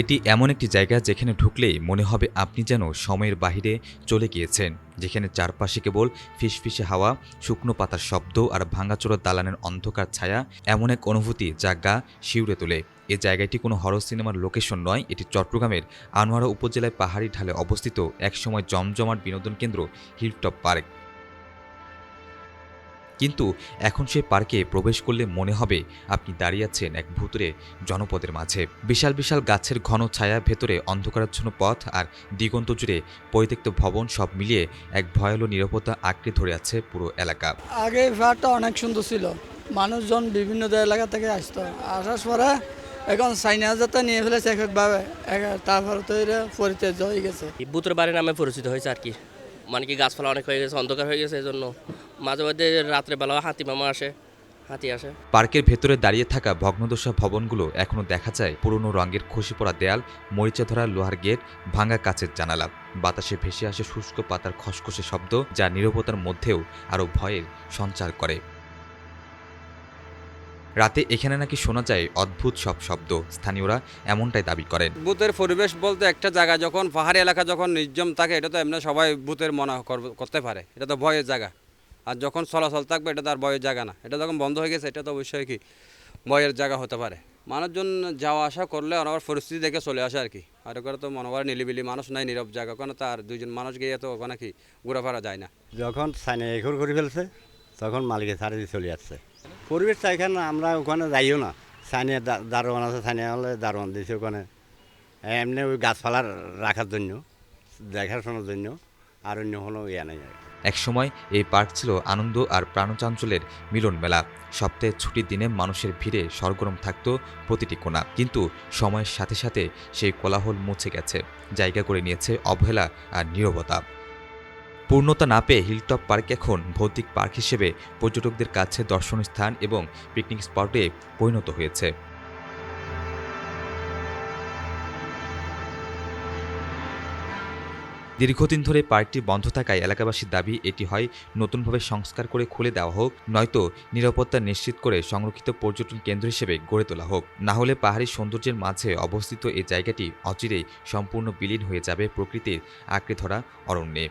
এটি এমন একটি জায়গা যেখানে ঢুকলেই মনে হবে আপনি যেন সময়ের বাহিরে চলে গিয়েছেন, যেখানে চারপাশে কেবল ফিসফিসে হাওয়া, শুকনো পাতার শব্দ আর ভাঙাচোরা দালানের অন্ধকার ছায়া এমন এক অনুভূতি যা গা শিউরে তোলে। এ জায়গাটি কোনো হরর সিনেমার লোকেশন নয়, এটি চট্টগ্রামের আনোয়ারা উপজেলায় পাহাড়ি ঢালে অবস্থিত একসময় জমজমাট বিনোদন কেন্দ্র, হিলটপ পার্ক। কিন্তু এখন সেই পার্কে প্রবেশ করলে মনে হবে আপনি দাঁড়িয়ে আছেন এক ভুতুরে জনপদের মাঝে। বিশাল বিশাল গাছের ঘন ছায়া ভেতরে অন্ধকারাচ্ছন্ন পথ আর দিগন্ত জুড়ে পরিত্যক্ত ভবন সব মিলিয়ে এক ভয়ালো নিরাপত্তা আঁকড়ে ধরে আছে পুরো এলাকা। আগে পাহাড়টা অনেক সুন্দর ছিল। মানুষজন বিভিন্ন এলাকা থেকে আসতো। আসার পরে এখন যাতে নিয়ে ফেলেছে একভাবে তারপরে তো এটা হয়ে গেছে। বুতুর বাড়ি নামে পরিচিত হয়েছে আর কি। মানে কি গাছপালা অনেক হয়ে গেছে অন্ধকার হয়ে গেছে এই জন্য মাঝে মাঝে রাত্রেবেলা হাতি মামা আসে হাতি আসে। পার্কের ভেতরে দাঁড়িয়ে থাকা ভগ্নদশা ভবনগুলো এখনও দেখা যায় পুরনো রঙের খসে পড়া দেয়াল মরিচা ধরা লোহার গেট ভাঙা কাচের জানালা। বাতাসে ভেসে আসে শুষ্ক পাতার খসখসে শব্দ যা নীরবতার মধ্যেও আরও ভয়ের সঞ্চার করে। রাতে এখানে নাকি শোনা যায় অদ্ভুত সব শব্দ। স্থানীয়রা এমনটাই দাবি করেন। ভূতের পরিবেশ বলতে একটা জায়গা যখন পাহাড়ি এলাকা যখন নির্জম থাকে এটা তো এমনি সবাই ভূতের মনে করব- করতে পারে। এটা তো ভয়ের জায়গা। আর যখন চলাচল থাকবে, এটা তো আর ভয়ের জায়গা না। এটা যখন বন্ধ হয়ে গেছে, এটা তো অবশ্যই কি বয়ের জায়গা হতে পারে। মানুষজন যাওয়া আসা করলে অনেক পরিস্থিতি দেখে চলে আসে আর কি। আর ওখানে তো মনে করে নিলিবিলি মানুষ নাই, নীরব জায়গা। ওখানে তার দুইজন মানুষ গিয়ে তো ওখানে কি ঘোরাফেরা যায় না। যখন সাইনে এঘর করে ফেলছে, তখন মালিকের ছাড়ে দিয়ে চলে যাচ্ছে। পরিবেশটা এখানে, আমরা ওখানে যাইও না। সাইনে দারোয়ান আছে, সাইনে হলে দারোয়ান দিয়েছে ওখানে। এমনি ওই গাছপালা রাখার জন্য, দেখাশোনার জন্য, আর অন্য কোনো ইয়ে নেই। একসময় এই পার্ক ছিল আনন্দ আর প্রাণচাঞ্চলের মিলন মেলা। সপ্তাহে ছুটির দিনে মানুষের ভিড়ে সরগরম থাকত প্রতিটি কোণা কিন্তু সময়ের সাথে সাথে সেই কোলাহল মুছে গেছে। জায়গা করে নিয়েছে অবহেলা আর নীরবতা। পূর্ণতা না পেয়ে হিলটপ পার্ক এখন ভৌতিক পার্ক হিসেবে পর্যটকদের কাছে দর্শনীয় স্থান এবং পিকনিক স্পটে পরিণত হয়েছে। দীর্ঘদিন ধরে পার্কটি বন্ধ থাকায় এলাকাবাসীর দাবি এটি হয় নতুনভাবে সংস্কার করে খুলে দেওয়া হোক, নয়তো নিরাপত্তা নিশ্চিত করে সংরক্ষিত পর্যটন কেন্দ্র হিসেবে গড়ে তোলা হোক। না হলে পাহাড়ি সৌন্দর্যের মাঝে অবস্থিত এই জায়গাটি অচিরেই সম্পূর্ণ বিলীন হয়ে যাবে প্রকৃতির আঁকড়ে ধরা অরণ্যে।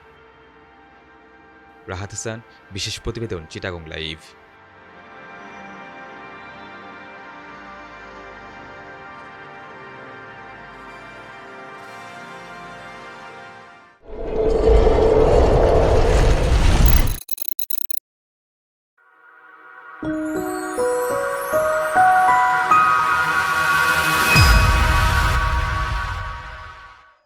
রাহাত হাসান, বিশেষ প্রতিবেদন, চিটাগং লাইভ।